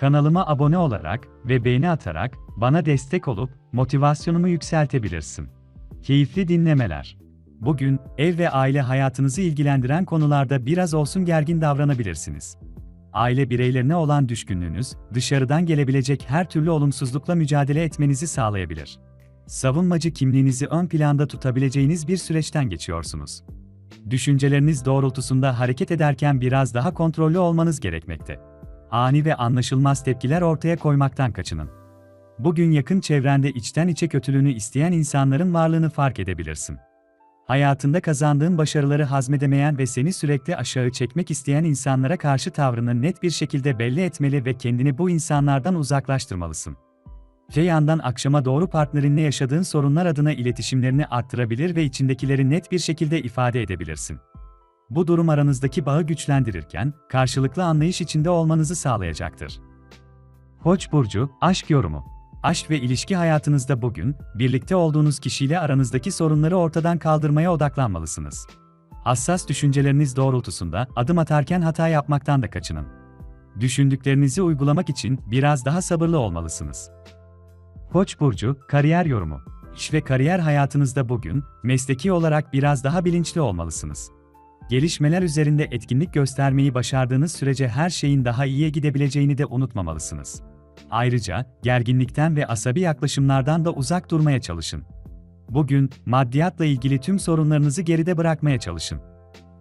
Kanalıma abone olarak ve beğeni atarak bana destek olup motivasyonumu yükseltebilirsin. Keyifli dinlemeler. Bugün ev ve aile hayatınızı ilgilendiren konularda biraz olsun gergin davranabilirsiniz. Aile bireylerine olan düşkünlüğünüz, dışarıdan gelebilecek her türlü olumsuzlukla mücadele etmenizi sağlayabilir. Savunmacı kimliğinizi ön planda tutabileceğiniz bir süreçten geçiyorsunuz. Düşünceleriniz doğrultusunda hareket ederken biraz daha kontrollü olmanız gerekmekte. Ani ve anlaşılmaz tepkiler ortaya koymaktan kaçının. Bugün yakın çevrende içten içe kötülüğünü isteyen insanların varlığını fark edebilirsin. Hayatında kazandığın başarıları hazmedemeyen ve seni sürekli aşağı çekmek isteyen insanlara karşı tavrını net bir şekilde belli etmeli ve kendini bu insanlardan uzaklaştırmalısın. Öte yandan akşama doğru partnerinle yaşadığın sorunlar adına iletişimlerini arttırabilir ve içindekileri net bir şekilde ifade edebilirsin. Bu durum aranızdaki bağı güçlendirirken, karşılıklı anlayış içinde olmanızı sağlayacaktır. Koç burcu, aşk yorumu. Aşk ve ilişki hayatınızda bugün, birlikte olduğunuz kişiyle aranızdaki sorunları ortadan kaldırmaya odaklanmalısınız. Hassas düşünceleriniz doğrultusunda adım atarken hata yapmaktan da kaçının. Düşündüklerinizi uygulamak için biraz daha sabırlı olmalısınız. Koç burcu, kariyer yorumu. İş ve kariyer hayatınızda bugün, mesleki olarak biraz daha bilinçli olmalısınız. Gelişmeler üzerinde etkinlik göstermeyi başardığınız sürece her şeyin daha iyiye gidebileceğini de unutmamalısınız. Ayrıca, gerginlikten ve asabi yaklaşımlardan da uzak durmaya çalışın. Bugün, maddiyatla ilgili tüm sorunlarınızı geride bırakmaya çalışın.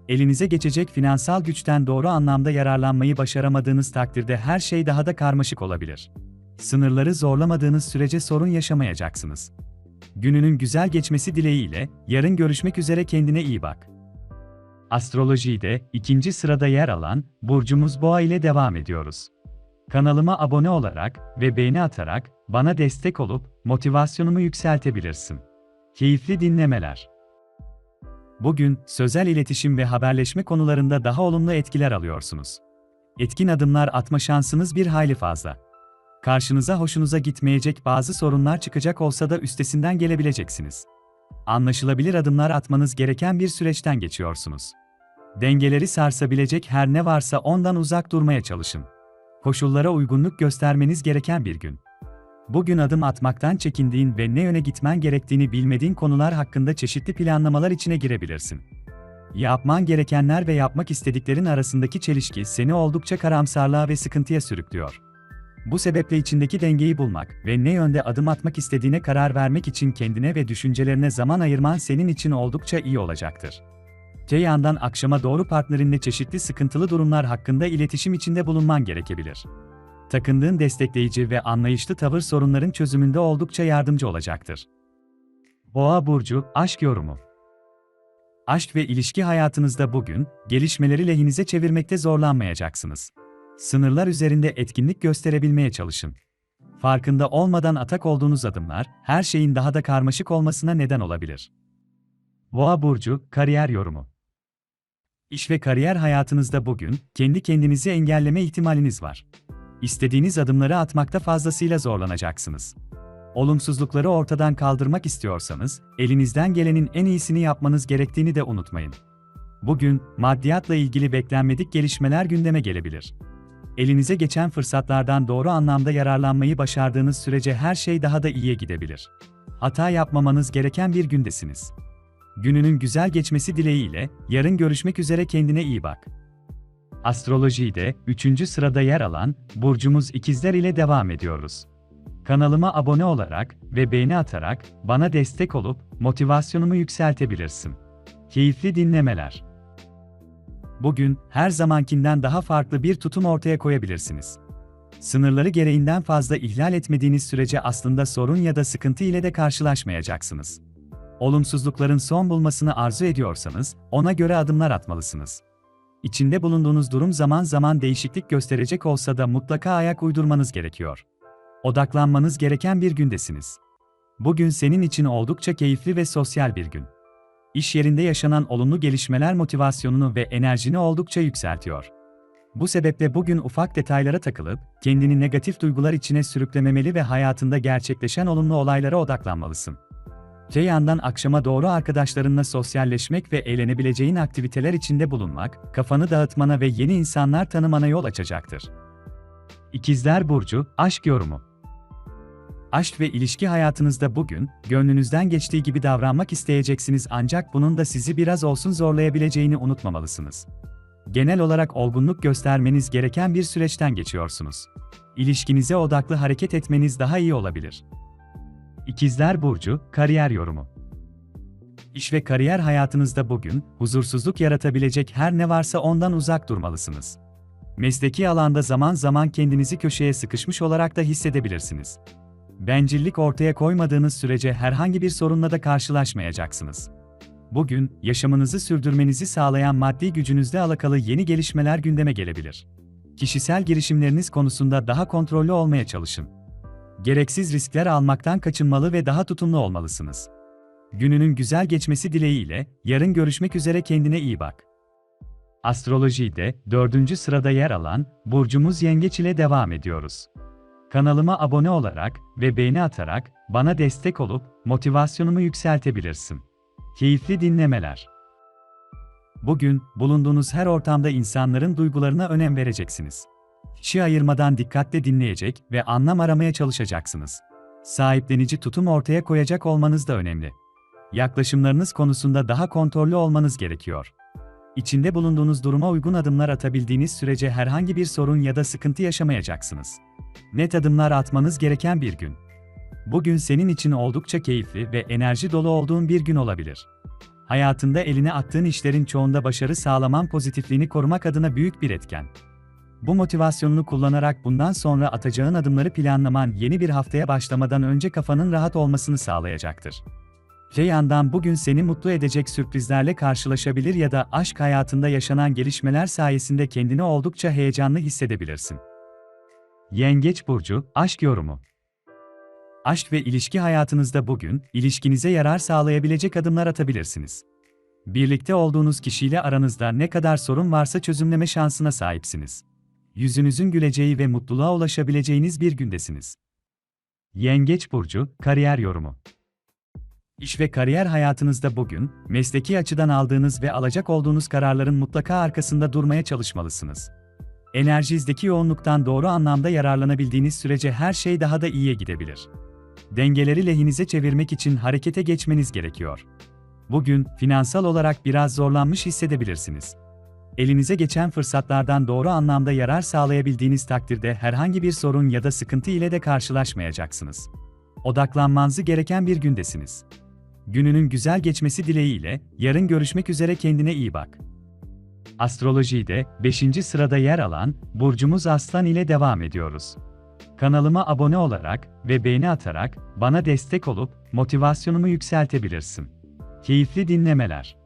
Elinize geçecek finansal güçten doğru anlamda yararlanmayı başaramadığınız takdirde her şey daha da karmaşık olabilir. Sınırları zorlamadığınız sürece sorun yaşamayacaksınız. Gününün güzel geçmesi dileğiyle, yarın görüşmek üzere kendine iyi bak. Astrolojide ikinci sırada yer alan burcumuz Boğa ile devam ediyoruz. Kanalıma abone olarak ve beğeni atarak bana destek olup motivasyonumu yükseltebilirsin. Keyifli dinlemeler. Bugün sözel iletişim ve haberleşme konularında daha olumlu etkiler alıyorsunuz. Etkin adımlar atma şansınız bir hayli fazla. Karşınıza hoşunuza gitmeyecek bazı sorunlar çıkacak olsa da üstesinden gelebileceksiniz. Anlaşılabilir adımlar atmanız gereken bir süreçten geçiyorsunuz. Dengeleri sarsabilecek her ne varsa ondan uzak durmaya çalışın. Koşullara uygunluk göstermeniz gereken bir gün. Bugün adım atmaktan çekindiğin ve ne yöne gitmen gerektiğini bilmediğin konular hakkında çeşitli planlamalar içine girebilirsin. Yapman gerekenler ve yapmak istediklerin arasındaki çelişki seni oldukça karamsarlığa ve sıkıntıya sürüklüyor. Bu sebeple içindeki dengeyi bulmak ve ne yönde adım atmak istediğine karar vermek için kendine ve düşüncelerine zaman ayırman senin için oldukça iyi olacaktır. Te yandan akşama doğru partnerinle çeşitli sıkıntılı durumlar hakkında iletişim içinde bulunman gerekebilir. Takındığın destekleyici ve anlayışlı tavır sorunların çözümünde oldukça yardımcı olacaktır. Boğa burcu aşk yorumu. Aşk ve ilişki hayatınızda bugün gelişmeleri lehinize çevirmekte zorlanmayacaksınız. Sınırlar üzerinde etkinlik gösterebilmeye çalışın. Farkında olmadan atak olduğunuz adımlar her şeyin daha da karmaşık olmasına neden olabilir. Boğa burcu kariyer yorumu. İş ve kariyer hayatınızda bugün kendi kendinizi engelleme ihtimaliniz var. İstediğiniz adımları atmakta fazlasıyla zorlanacaksınız. Olumsuzlukları ortadan kaldırmak istiyorsanız, elinizden gelenin en iyisini yapmanız gerektiğini de unutmayın. Bugün, maddiyatla ilgili beklenmedik gelişmeler gündeme gelebilir. Elinize geçen fırsatlardan doğru anlamda yararlanmayı başardığınız sürece her şey daha da iyiye gidebilir. Hata yapmamanız gereken bir gündesiniz. Gününün güzel geçmesi dileğiyle, yarın görüşmek üzere kendine iyi bak. Astrolojide 3. sırada yer alan burcumuz ikizler ile devam ediyoruz. Kanalıma abone olarak ve beğeni atarak bana destek olup motivasyonumu yükseltebilirsin. Keyifli dinlemeler. Bugün her zamankinden daha farklı bir tutum ortaya koyabilirsiniz. Sınırları gereğinden fazla ihlal etmediğiniz sürece aslında sorun ya da sıkıntı ile de karşılaşmayacaksınız. Olumsuzlukların son bulmasını arzu ediyorsanız, ona göre adımlar atmalısınız. İçinde bulunduğunuz durum zaman zaman değişiklik gösterecek olsa da mutlaka ayak uydurmanız gerekiyor. Odaklanmanız gereken bir gündesiniz. Bugün senin için oldukça keyifli ve sosyal bir gün. İş yerinde yaşanan olumlu gelişmeler motivasyonunu ve enerjini oldukça yükseltiyor. Bu sebeple bugün ufak detaylara takılıp, kendini negatif duygular içine sürüklememeli ve hayatında gerçekleşen olumlu olaylara odaklanmalısın. Te yandan akşama doğru arkadaşlarınla sosyalleşmek ve eğlenebileceğin aktiviteler içinde bulunmak, kafanı dağıtmana ve yeni insanlar tanımana yol açacaktır. İkizler Burcu, Aşk Yorumu Aşk ve ilişki hayatınızda bugün, gönlünüzden geçtiği gibi davranmak isteyeceksiniz ancak bunun da sizi biraz olsun zorlayabileceğini unutmamalısınız. Genel olarak olgunluk göstermeniz gereken bir süreçten geçiyorsunuz. İlişkinize odaklı hareket etmeniz daha iyi olabilir. İkizler Burcu, Kariyer Yorumu İş ve kariyer hayatınızda bugün, huzursuzluk yaratabilecek her ne varsa ondan uzak durmalısınız. Mesleki alanda zaman zaman kendinizi köşeye sıkışmış olarak da hissedebilirsiniz. Bencillik ortaya koymadığınız sürece herhangi bir sorunla da karşılaşmayacaksınız. Bugün, yaşamınızı sürdürmenizi sağlayan maddi gücünüzle alakalı yeni gelişmeler gündeme gelebilir. Kişisel girişimleriniz konusunda daha kontrollü olmaya çalışın. Gereksiz riskler almaktan kaçınmalı ve daha tutumlu olmalısınız. Gününün güzel geçmesi dileğiyle, yarın görüşmek üzere kendine iyi bak. Astrolojide, dördüncü sırada yer alan, Burcumuz Yengeç ile devam ediyoruz. Kanalıma abone olarak ve beğeni atarak, bana destek olup, motivasyonumu yükseltebilirsin. Keyifli dinlemeler. Bugün, bulunduğunuz her ortamda insanların duygularına önem vereceksiniz. Kişi ayırmadan dikkatle dinleyecek ve anlam aramaya çalışacaksınız. Sahiplenici tutum ortaya koyacak olmanız da önemli. Yaklaşımlarınız konusunda daha kontrollü olmanız gerekiyor. İçinde bulunduğunuz duruma uygun adımlar atabildiğiniz sürece herhangi bir sorun ya da sıkıntı yaşamayacaksınız. Net adımlar atmanız gereken bir gün. Bugün senin için oldukça keyifli ve enerji dolu olduğun bir gün olabilir. Hayatında eline attığın işlerin çoğunda başarı sağlaman pozitifliğini korumak adına büyük bir etken. Bu motivasyonunu kullanarak bundan sonra atacağın adımları planlaman yeni bir haftaya başlamadan önce kafanın rahat olmasını sağlayacaktır. Te yandan bugün seni mutlu edecek sürprizlerle karşılaşabilir ya da aşk hayatında yaşanan gelişmeler sayesinde kendini oldukça heyecanlı hissedebilirsin. Yengeç Burcu, Aşk Yorumu Aşk ve ilişki hayatınızda bugün, ilişkinize yarar sağlayabilecek adımlar atabilirsiniz. Birlikte olduğunuz kişiyle aranızda ne kadar sorun varsa çözümleme şansına sahipsiniz. Yüzünüzün güleceği ve mutluluğa ulaşabileceğiniz bir gündesiniz. Yengeç Burcu, Kariyer Yorumu İş ve kariyer hayatınızda bugün, mesleki açıdan aldığınız ve alacak olduğunuz kararların mutlaka arkasında durmaya çalışmalısınız. Enerjinizdeki yoğunluktan doğru anlamda yararlanabildiğiniz sürece her şey daha da iyiye gidebilir. Dengeleri lehinize çevirmek için harekete geçmeniz gerekiyor. Bugün, finansal olarak biraz zorlanmış hissedebilirsiniz. Elinize geçen fırsatlardan doğru anlamda yarar sağlayabildiğiniz takdirde herhangi bir sorun ya da sıkıntı ile de karşılaşmayacaksınız. Odaklanmanızı gereken bir gündesiniz. Gününün güzel geçmesi dileğiyle, yarın görüşmek üzere kendine iyi bak. Astrolojide 5. sırada yer alan burcumuz Aslan ile devam ediyoruz. Kanalıma abone olarak ve beğeni atarak bana destek olup motivasyonumu yükseltebilirsin. Keyifli dinlemeler.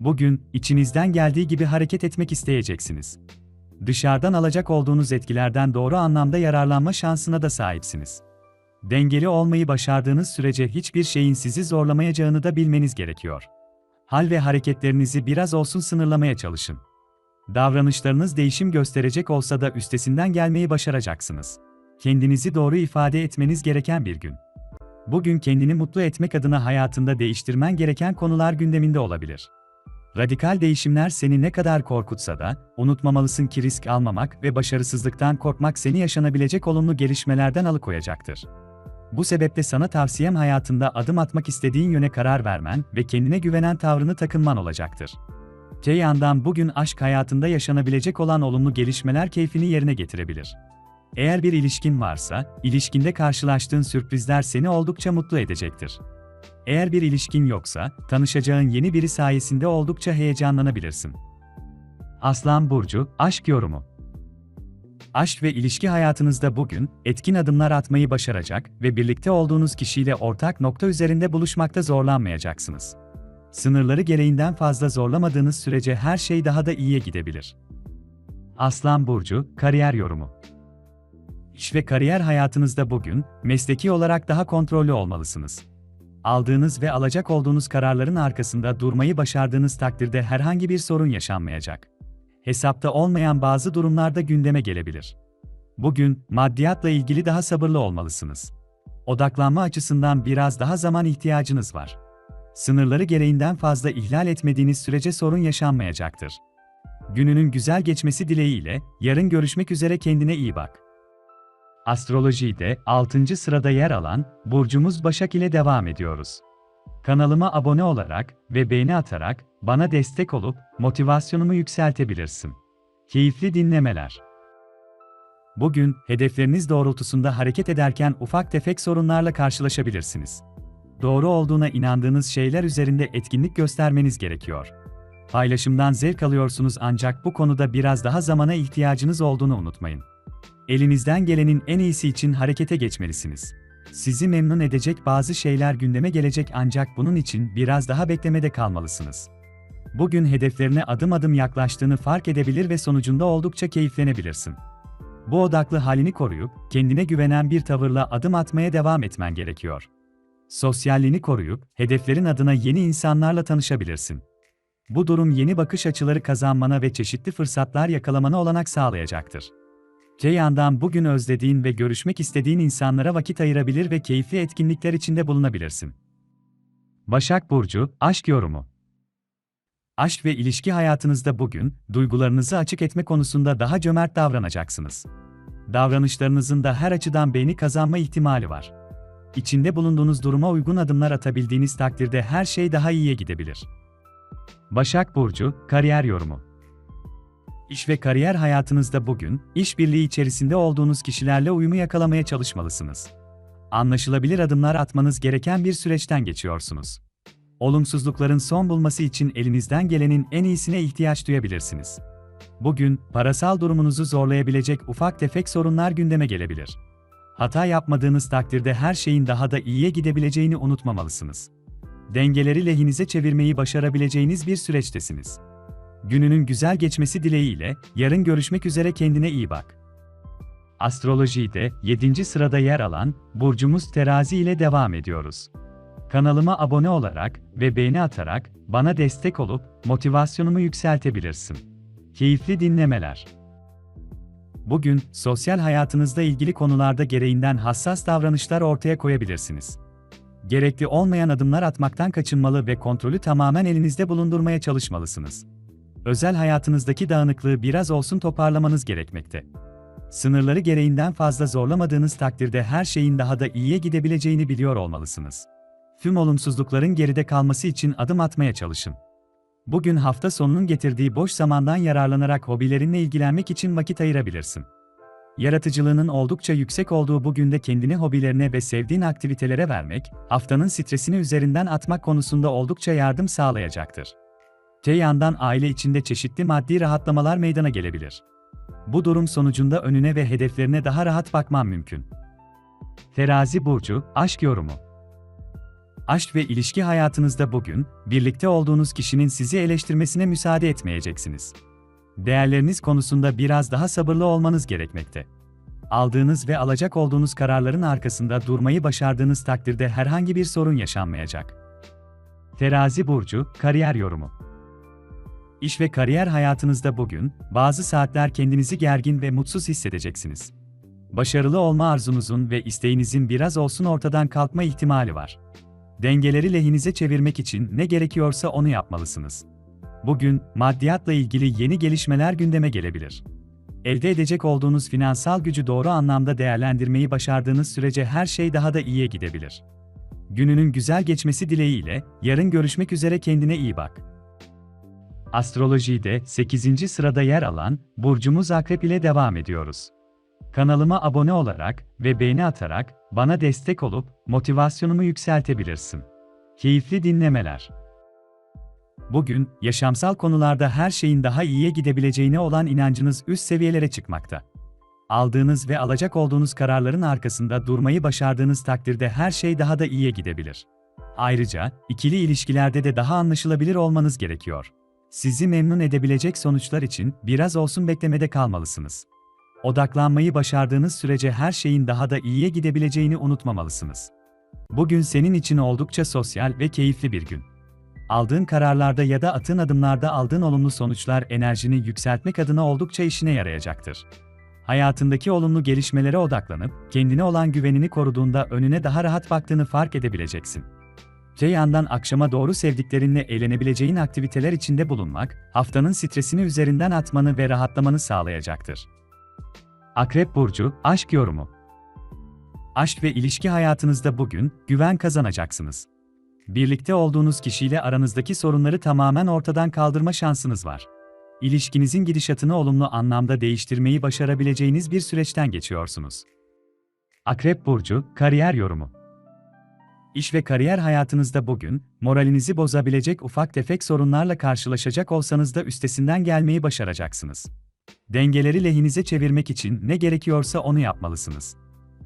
Bugün içinizden geldiği gibi hareket etmek isteyeceksiniz. Dışarıdan alacak olduğunuz etkilerden doğru anlamda yararlanma şansına da sahipsiniz. Dengeli olmayı başardığınız sürece hiçbir şeyin sizi zorlamayacağını da bilmeniz gerekiyor. Hal ve hareketlerinizi biraz olsun sınırlamaya çalışın. Davranışlarınız değişim gösterecek olsa da üstesinden gelmeyi başaracaksınız. Kendinizi doğru ifade etmeniz gereken bir gün. Bugün kendini mutlu etmek adına hayatında değiştirmen gereken konular gündeminde olabilir. Radikal değişimler seni ne kadar korkutsa da, unutmamalısın ki risk almamak ve başarısızlıktan korkmak seni yaşanabilecek olumlu gelişmelerden alıkoyacaktır. Bu sebeple sana tavsiyem hayatında adım atmak istediğin yöne karar vermen ve kendine güvenen tavrını takınman olacaktır. Te yandan bugün aşk hayatında yaşanabilecek olan olumlu gelişmeler keyfini yerine getirebilir. Eğer bir ilişkin varsa, ilişkinde karşılaştığın sürprizler seni oldukça mutlu edecektir. Eğer bir ilişkin yoksa, tanışacağın yeni biri sayesinde oldukça heyecanlanabilirsin. Aslan Burcu, Aşk Yorumu Aşk ve ilişki hayatınızda bugün, etkin adımlar atmayı başaracak ve birlikte olduğunuz kişiyle ortak nokta üzerinde buluşmakta zorlanmayacaksınız. Sınırları gereğinden fazla zorlamadığınız sürece her şey daha da iyiye gidebilir. Aslan Burcu, Kariyer Yorumu İş ve kariyer hayatınızda bugün, mesleki olarak daha kontrollü olmalısınız. Aldığınız ve alacak olduğunuz kararların arkasında durmayı başardığınız takdirde herhangi bir sorun yaşanmayacak. Hesapta olmayan bazı durumlarda gündeme gelebilir. Bugün, maddiyatla ilgili daha sabırlı olmalısınız. Odaklanma açısından biraz daha zaman ihtiyacınız var. Sınırları gereğinden fazla ihlal etmediğiniz sürece sorun yaşanmayacaktır. Gününün güzel geçmesi dileğiyle, yarın görüşmek üzere kendine iyi bak. Astrolojide 6. sırada yer alan burcumuz Başak ile devam ediyoruz. Kanalıma abone olarak ve beğeni atarak bana destek olup motivasyonumu yükseltebilirsin. Keyifli dinlemeler. Bugün hedefleriniz doğrultusunda hareket ederken ufak tefek sorunlarla karşılaşabilirsiniz. Doğru olduğuna inandığınız şeyler üzerinde etkinlik göstermeniz gerekiyor. Paylaşımdan zevk alıyorsunuz ancak bu konuda biraz daha zamana ihtiyacınız olduğunu unutmayın. Elinizden gelenin en iyisi için harekete geçmelisiniz. Sizi memnun edecek bazı şeyler gündeme gelecek ancak bunun için biraz daha beklemede kalmalısınız. Bugün hedeflerine adım adım yaklaştığını fark edebilir ve sonucunda oldukça keyiflenebilirsin. Bu odaklı halini koruyup, kendine güvenen bir tavırla adım atmaya devam etmen gerekiyor. Sosyalliğini koruyup, hedeflerin adına yeni insanlarla tanışabilirsin. Bu durum yeni bakış açıları kazanmana ve çeşitli fırsatlar yakalamana olanak sağlayacaktır. Te yandan bugün özlediğin ve görüşmek istediğin insanlara vakit ayırabilir ve keyifli etkinlikler içinde bulunabilirsin. Başak Burcu, Aşk Yorumu Aşk ve ilişki hayatınızda bugün, duygularınızı açık etme konusunda daha cömert davranacaksınız. Davranışlarınızın da her açıdan beğeni kazanma ihtimali var. İçinde bulunduğunuz duruma uygun adımlar atabildiğiniz takdirde her şey daha iyiye gidebilir. Başak Burcu, Kariyer Yorumu İş ve kariyer hayatınızda bugün, işbirliği içerisinde olduğunuz kişilerle uyumu yakalamaya çalışmalısınız. Anlaşılabilir adımlar atmanız gereken bir süreçten geçiyorsunuz. Olumsuzlukların son bulması için elinizden gelenin en iyisine ihtiyaç duyabilirsiniz. Bugün, parasal durumunuzu zorlayabilecek ufak tefek sorunlar gündeme gelebilir. Hata yapmadığınız takdirde her şeyin daha da iyiye gidebileceğini unutmamalısınız. Dengeleri lehinize çevirmeyi başarabileceğiniz bir süreçtesiniz. Gününün güzel geçmesi dileğiyle, yarın görüşmek üzere kendine iyi bak. Astrolojide 7. sırada yer alan burcumuz Terazi ile devam ediyoruz. Kanalıma abone olarak ve beğeni atarak bana destek olup motivasyonumu yükseltebilirsin. Keyifli dinlemeler. Bugün sosyal hayatınızla ilgili konularda gereğinden hassas davranışlar ortaya koyabilirsiniz. Gerekli olmayan adımlar atmaktan kaçınmalı ve kontrolü tamamen elinizde bulundurmaya çalışmalısınız özel hayatınızdaki dağınıklığı biraz olsun toparlamanız gerekmekte. Sınırları gereğinden fazla zorlamadığınız takdirde her şeyin daha da iyiye gidebileceğini biliyor olmalısınız. Tüm olumsuzlukların geride kalması için adım atmaya çalışın. Bugün hafta sonunun getirdiği boş zamandan yararlanarak hobilerinle ilgilenmek için vakit ayırabilirsin. Yaratıcılığının oldukça yüksek olduğu bugün de kendini hobilerine ve sevdiğin aktivitelere vermek, haftanın stresini üzerinden atmak konusunda oldukça yardım sağlayacaktır. Te yandan aile içinde çeşitli maddi rahatlamalar meydana gelebilir. Bu durum sonucunda önüne ve hedeflerine daha rahat bakman mümkün. Terazi burcu, aşk yorumu. Aşk ve ilişki hayatınızda bugün, birlikte olduğunuz kişinin sizi eleştirmesine müsaade etmeyeceksiniz. Değerleriniz konusunda biraz daha sabırlı olmanız gerekmekte. Aldığınız ve alacak olduğunuz kararların arkasında durmayı başardığınız takdirde herhangi bir sorun yaşanmayacak. Terazi burcu, kariyer yorumu. İş ve kariyer hayatınızda bugün, bazı saatler kendinizi gergin ve mutsuz hissedeceksiniz. Başarılı olma arzunuzun ve isteğinizin biraz olsun ortadan kalkma ihtimali var. Dengeleri lehinize çevirmek için ne gerekiyorsa onu yapmalısınız. Bugün, maddiyatla ilgili yeni gelişmeler gündeme gelebilir. Elde edecek olduğunuz finansal gücü doğru anlamda değerlendirmeyi başardığınız sürece her şey daha da iyiye gidebilir. Gününün güzel geçmesi dileğiyle, yarın görüşmek üzere kendine iyi bak. Astrolojide 8. sırada yer alan burcumuz Akrep ile devam ediyoruz. Kanalıma abone olarak ve beğeni atarak bana destek olup motivasyonumu yükseltebilirsin. Keyifli dinlemeler. Bugün yaşamsal konularda her şeyin daha iyiye gidebileceğine olan inancınız üst seviyelere çıkmakta. Aldığınız ve alacak olduğunuz kararların arkasında durmayı başardığınız takdirde her şey daha da iyiye gidebilir. Ayrıca ikili ilişkilerde de daha anlaşılabilir olmanız gerekiyor. Sizi memnun edebilecek sonuçlar için biraz olsun beklemede kalmalısınız. Odaklanmayı başardığınız sürece her şeyin daha da iyiye gidebileceğini unutmamalısınız. Bugün senin için oldukça sosyal ve keyifli bir gün. Aldığın kararlarda ya da attığın adımlarda aldığın olumlu sonuçlar enerjini yükseltmek adına oldukça işine yarayacaktır. Hayatındaki olumlu gelişmelere odaklanıp, kendine olan güvenini koruduğunda önüne daha rahat baktığını fark edebileceksin. Te yandan akşama doğru sevdiklerinle eğlenebileceğin aktiviteler içinde bulunmak, haftanın stresini üzerinden atmanı ve rahatlamanı sağlayacaktır. Akrep Burcu, Aşk Yorumu Aşk ve ilişki hayatınızda bugün, güven kazanacaksınız. Birlikte olduğunuz kişiyle aranızdaki sorunları tamamen ortadan kaldırma şansınız var. İlişkinizin gidişatını olumlu anlamda değiştirmeyi başarabileceğiniz bir süreçten geçiyorsunuz. Akrep Burcu, Kariyer Yorumu İş ve kariyer hayatınızda bugün, moralinizi bozabilecek ufak tefek sorunlarla karşılaşacak olsanız da üstesinden gelmeyi başaracaksınız. Dengeleri lehinize çevirmek için ne gerekiyorsa onu yapmalısınız.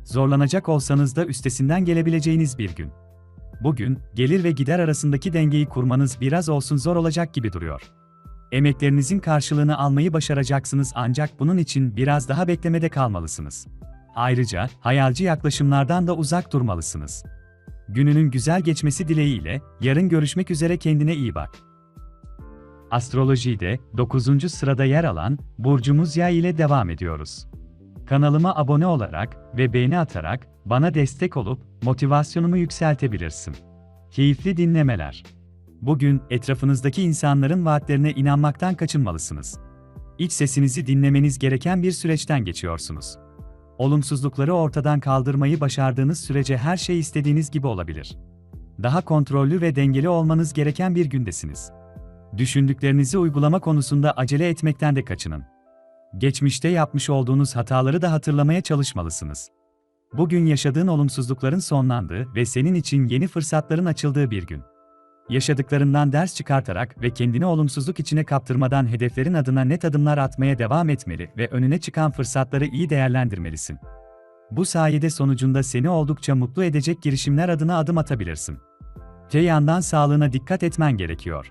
Zorlanacak olsanız da üstesinden gelebileceğiniz bir gün. Bugün, gelir ve gider arasındaki dengeyi kurmanız biraz olsun zor olacak gibi duruyor. Emeklerinizin karşılığını almayı başaracaksınız ancak bunun için biraz daha beklemede kalmalısınız. Ayrıca, hayalci yaklaşımlardan da uzak durmalısınız. Gününün güzel geçmesi dileğiyle, yarın görüşmek üzere kendine iyi bak. Astrolojide 9. sırada yer alan burcumuz Yay ile devam ediyoruz. Kanalıma abone olarak ve beğeni atarak bana destek olup motivasyonumu yükseltebilirsin. Keyifli dinlemeler. Bugün etrafınızdaki insanların vaatlerine inanmaktan kaçınmalısınız. İç sesinizi dinlemeniz gereken bir süreçten geçiyorsunuz. Olumsuzlukları ortadan kaldırmayı başardığınız sürece her şey istediğiniz gibi olabilir. Daha kontrollü ve dengeli olmanız gereken bir gündesiniz. Düşündüklerinizi uygulama konusunda acele etmekten de kaçının. Geçmişte yapmış olduğunuz hataları da hatırlamaya çalışmalısınız. Bugün yaşadığın olumsuzlukların sonlandığı ve senin için yeni fırsatların açıldığı bir gün. Yaşadıklarından ders çıkartarak ve kendini olumsuzluk içine kaptırmadan hedeflerin adına net adımlar atmaya devam etmeli ve önüne çıkan fırsatları iyi değerlendirmelisin. Bu sayede sonucunda seni oldukça mutlu edecek girişimler adına adım atabilirsin. Te yandan sağlığına dikkat etmen gerekiyor.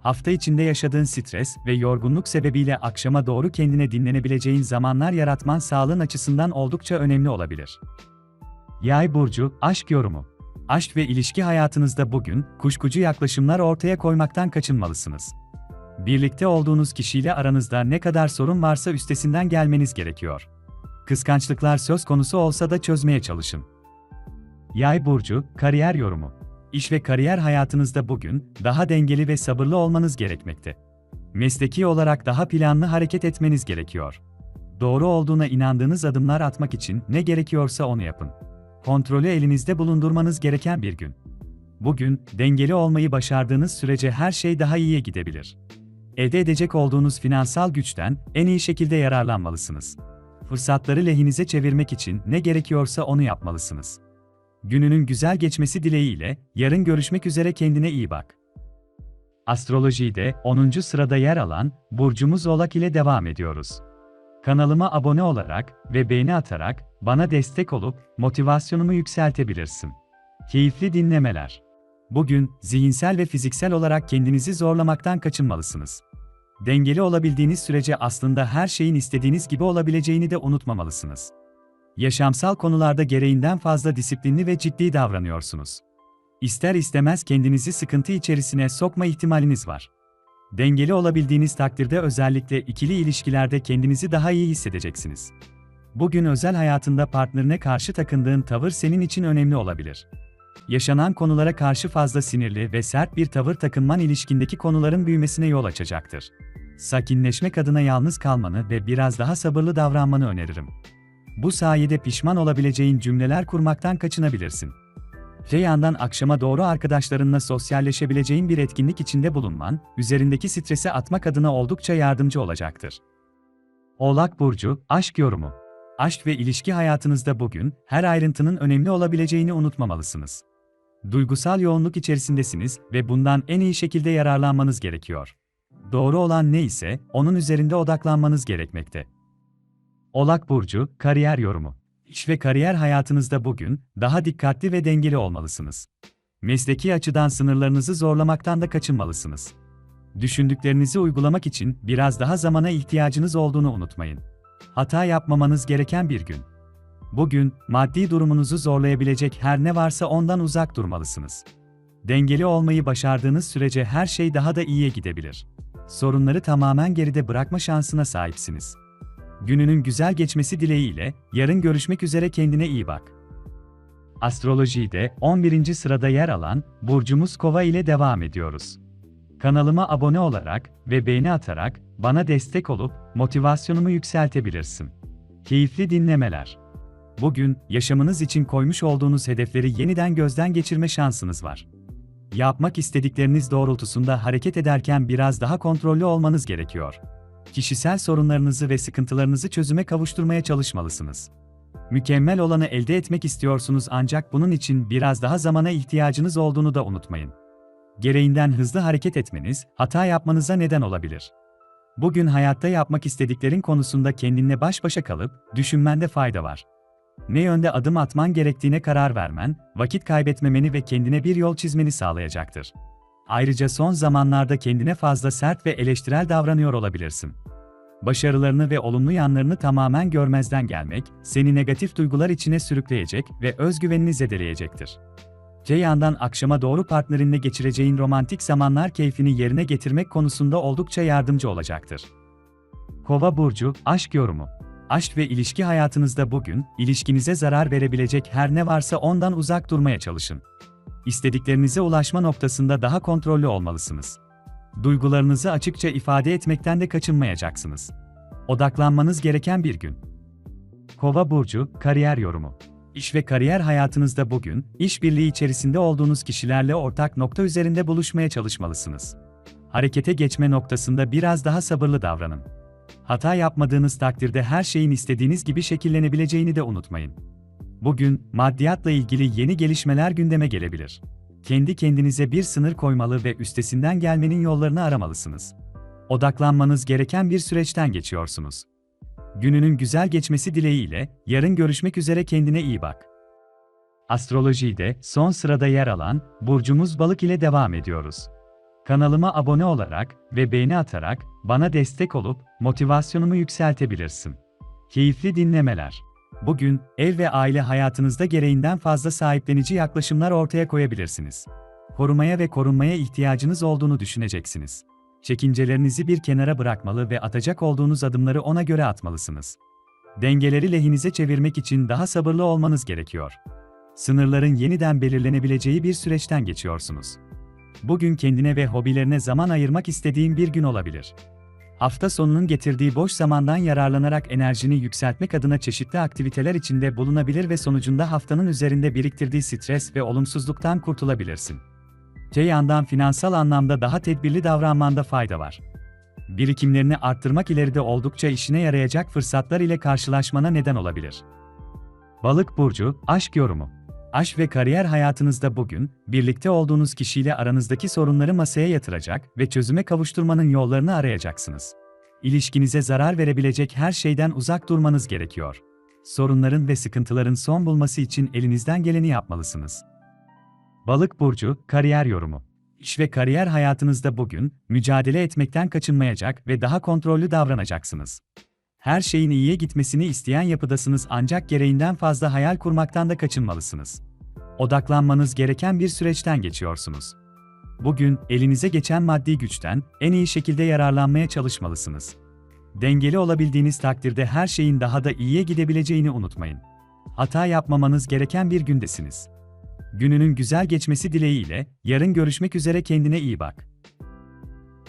Hafta içinde yaşadığın stres ve yorgunluk sebebiyle akşama doğru kendine dinlenebileceğin zamanlar yaratman sağlığın açısından oldukça önemli olabilir. Yay burcu, aşk yorumu. Aşk ve ilişki hayatınızda bugün kuşkucu yaklaşımlar ortaya koymaktan kaçınmalısınız. Birlikte olduğunuz kişiyle aranızda ne kadar sorun varsa üstesinden gelmeniz gerekiyor. Kıskançlıklar söz konusu olsa da çözmeye çalışın. Yay burcu, kariyer yorumu. İş ve kariyer hayatınızda bugün daha dengeli ve sabırlı olmanız gerekmekte. Mesleki olarak daha planlı hareket etmeniz gerekiyor. Doğru olduğuna inandığınız adımlar atmak için ne gerekiyorsa onu yapın. Kontrolü elinizde bulundurmanız gereken bir gün. Bugün dengeli olmayı başardığınız sürece her şey daha iyiye gidebilir. Elde edecek olduğunuz finansal güçten en iyi şekilde yararlanmalısınız. Fırsatları lehinize çevirmek için ne gerekiyorsa onu yapmalısınız. Gününün güzel geçmesi dileğiyle, yarın görüşmek üzere kendine iyi bak. Astrolojide 10. sırada yer alan burcumuz Oğlak ile devam ediyoruz. Kanalıma abone olarak ve beğeni atarak bana destek olup motivasyonumu yükseltebilirsin. Keyifli dinlemeler. Bugün zihinsel ve fiziksel olarak kendinizi zorlamaktan kaçınmalısınız. Dengeli olabildiğiniz sürece aslında her şeyin istediğiniz gibi olabileceğini de unutmamalısınız. Yaşamsal konularda gereğinden fazla disiplinli ve ciddi davranıyorsunuz. İster istemez kendinizi sıkıntı içerisine sokma ihtimaliniz var. Dengeli olabildiğiniz takdirde özellikle ikili ilişkilerde kendinizi daha iyi hissedeceksiniz. Bugün özel hayatında partnerine karşı takındığın tavır senin için önemli olabilir. Yaşanan konulara karşı fazla sinirli ve sert bir tavır takınman ilişkindeki konuların büyümesine yol açacaktır. Sakinleşmek adına yalnız kalmanı ve biraz daha sabırlı davranmanı öneririm. Bu sayede pişman olabileceğin cümleler kurmaktan kaçınabilirsin. Te yandan akşama doğru arkadaşlarınla sosyalleşebileceğin bir etkinlik içinde bulunman, üzerindeki stresi atmak adına oldukça yardımcı olacaktır. Oğlak Burcu, Aşk Yorumu Aşk ve ilişki hayatınızda bugün, her ayrıntının önemli olabileceğini unutmamalısınız. Duygusal yoğunluk içerisindesiniz ve bundan en iyi şekilde yararlanmanız gerekiyor. Doğru olan ne ise, onun üzerinde odaklanmanız gerekmekte. Oğlak Burcu, Kariyer Yorumu İş ve kariyer hayatınızda bugün daha dikkatli ve dengeli olmalısınız. Mesleki açıdan sınırlarınızı zorlamaktan da kaçınmalısınız. Düşündüklerinizi uygulamak için biraz daha zamana ihtiyacınız olduğunu unutmayın. hata yapmamanız gereken bir gün. Bugün, maddi durumunuzu zorlayabilecek her ne varsa ondan uzak durmalısınız. Dengeli olmayı başardığınız sürece her şey daha da iyiye gidebilir. Sorunları tamamen geride bırakma şansına sahipsiniz. Gününün güzel geçmesi dileğiyle, yarın görüşmek üzere kendine iyi bak. Astrolojide 11. sırada yer alan burcumuz Kova ile devam ediyoruz. Kanalıma abone olarak ve beğeni atarak bana destek olup motivasyonumu yükseltebilirsin. Keyifli dinlemeler. Bugün yaşamınız için koymuş olduğunuz hedefleri yeniden gözden geçirme şansınız var. Yapmak istedikleriniz doğrultusunda hareket ederken biraz daha kontrollü olmanız gerekiyor. Kişisel sorunlarınızı ve sıkıntılarınızı çözüme kavuşturmaya çalışmalısınız. Mükemmel olanı elde etmek istiyorsunuz ancak bunun için biraz daha zamana ihtiyacınız olduğunu da unutmayın. Gereğinden hızlı hareket etmeniz, hata yapmanıza neden olabilir. Bugün hayatta yapmak istediklerin konusunda kendinle baş başa kalıp, düşünmende fayda var. Ne yönde adım atman gerektiğine karar vermen, vakit kaybetmemeni ve kendine bir yol çizmeni sağlayacaktır. Ayrıca son zamanlarda kendine fazla sert ve eleştirel davranıyor olabilirsin. Başarılarını ve olumlu yanlarını tamamen görmezden gelmek, seni negatif duygular içine sürükleyecek ve özgüvenini zedeleyecektir. Te yandan akşama doğru partnerinle geçireceğin romantik zamanlar keyfini yerine getirmek konusunda oldukça yardımcı olacaktır. Kova burcu, aşk yorumu. Aşk ve ilişki hayatınızda bugün, ilişkinize zarar verebilecek her ne varsa ondan uzak durmaya çalışın. İstediklerinize ulaşma noktasında daha kontrollü olmalısınız. Duygularınızı açıkça ifade etmekten de kaçınmayacaksınız. Odaklanmanız gereken bir gün. Kova burcu, kariyer yorumu. İş ve kariyer hayatınızda bugün, işbirliği içerisinde olduğunuz kişilerle ortak nokta üzerinde buluşmaya çalışmalısınız. Harekete geçme noktasında biraz daha sabırlı davranın. Hata yapmadığınız takdirde her şeyin istediğiniz gibi şekillenebileceğini de unutmayın. Bugün, maddiyatla ilgili yeni gelişmeler gündeme gelebilir. Kendi kendinize bir sınır koymalı ve üstesinden gelmenin yollarını aramalısınız. Odaklanmanız gereken bir süreçten geçiyorsunuz. Gününün güzel geçmesi dileğiyle, yarın görüşmek üzere kendine iyi bak. Astrolojide son sırada yer alan burcumuz Balık ile devam ediyoruz. Kanalıma abone olarak ve beğeni atarak bana destek olup motivasyonumu yükseltebilirsin. Keyifli dinlemeler. Bugün ev ve aile hayatınızda gereğinden fazla sahiplenici yaklaşımlar ortaya koyabilirsiniz. Korumaya ve korunmaya ihtiyacınız olduğunu düşüneceksiniz. Çekincelerinizi bir kenara bırakmalı ve atacak olduğunuz adımları ona göre atmalısınız. Dengeleri lehinize çevirmek için daha sabırlı olmanız gerekiyor. Sınırların yeniden belirlenebileceği bir süreçten geçiyorsunuz. Bugün kendine ve hobilerine zaman ayırmak istediğin bir gün olabilir. Hafta sonunun getirdiği boş zamandan yararlanarak enerjini yükseltmek adına çeşitli aktiviteler içinde bulunabilir ve sonucunda haftanın üzerinde biriktirdiği stres ve olumsuzluktan kurtulabilirsin. Te yandan finansal anlamda daha tedbirli davranmanda fayda var. Birikimlerini arttırmak ileride oldukça işine yarayacak fırsatlar ile karşılaşmana neden olabilir. Balık burcu, aşk yorumu. Aşk ve kariyer hayatınızda bugün, birlikte olduğunuz kişiyle aranızdaki sorunları masaya yatıracak ve çözüme kavuşturmanın yollarını arayacaksınız. İlişkinize zarar verebilecek her şeyden uzak durmanız gerekiyor. Sorunların ve sıkıntıların son bulması için elinizden geleni yapmalısınız. Balık burcu, kariyer yorumu. İş ve kariyer hayatınızda bugün mücadele etmekten kaçınmayacak ve daha kontrollü davranacaksınız. Her şeyin iyiye gitmesini isteyen yapıdasınız ancak gereğinden fazla hayal kurmaktan da kaçınmalısınız. Odaklanmanız gereken bir süreçten geçiyorsunuz. Bugün elinize geçen maddi güçten en iyi şekilde yararlanmaya çalışmalısınız. Dengeli olabildiğiniz takdirde her şeyin daha da iyiye gidebileceğini unutmayın. Hata yapmamanız gereken bir gündesiniz. Gününün güzel geçmesi dileğiyle yarın görüşmek üzere kendine iyi bak.